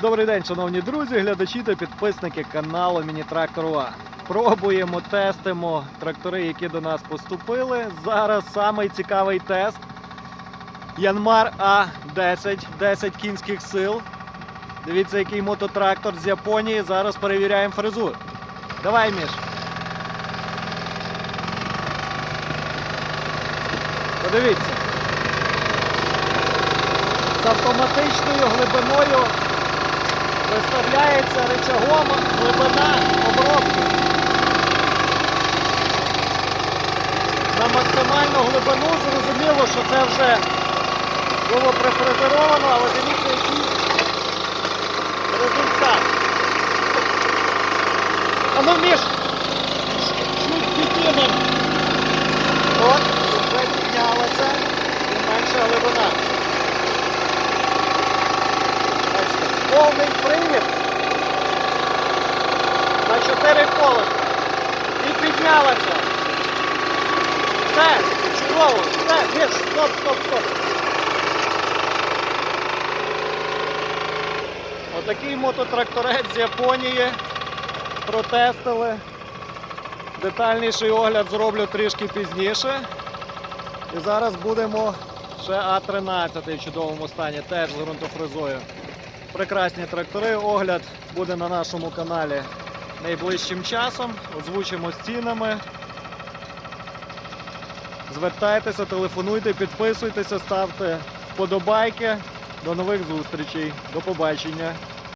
Добрий день, шановні друзі, глядачі та підписники каналу Міні-Трактор Пробуємо, тестимо трактори, які до нас поступили. Зараз самий цікавий тест. Янмар А10, 10 кінських сил. Дивіться, який мототрактор з Японії. Зараз перевіряємо фрезу. Давай, Міш. Подивіться. З автоматичною глибиною виставляється рычагом глибина обробки. На максимальну глибину зрозуміло, що це вже було префрезеровано, але дивіться, який результат. А ну, Міш, 4 колеса. І піднялася. Все, чудово, все, Міш, стоп, стоп, стоп. Отакий мототракторець з Японії протестили. Детальніший огляд зроблю трішки пізніше. І зараз будемо ще А13 в чудовому стані, теж з ґрунтофрезою. Прекрасні трактори. Огляд буде на нашому каналі найближчим часом. Озвучимо з цінами. Звертайтеся, телефонуйте, підписуйтеся, ставте вподобайки. До нових зустрічей. До побачення.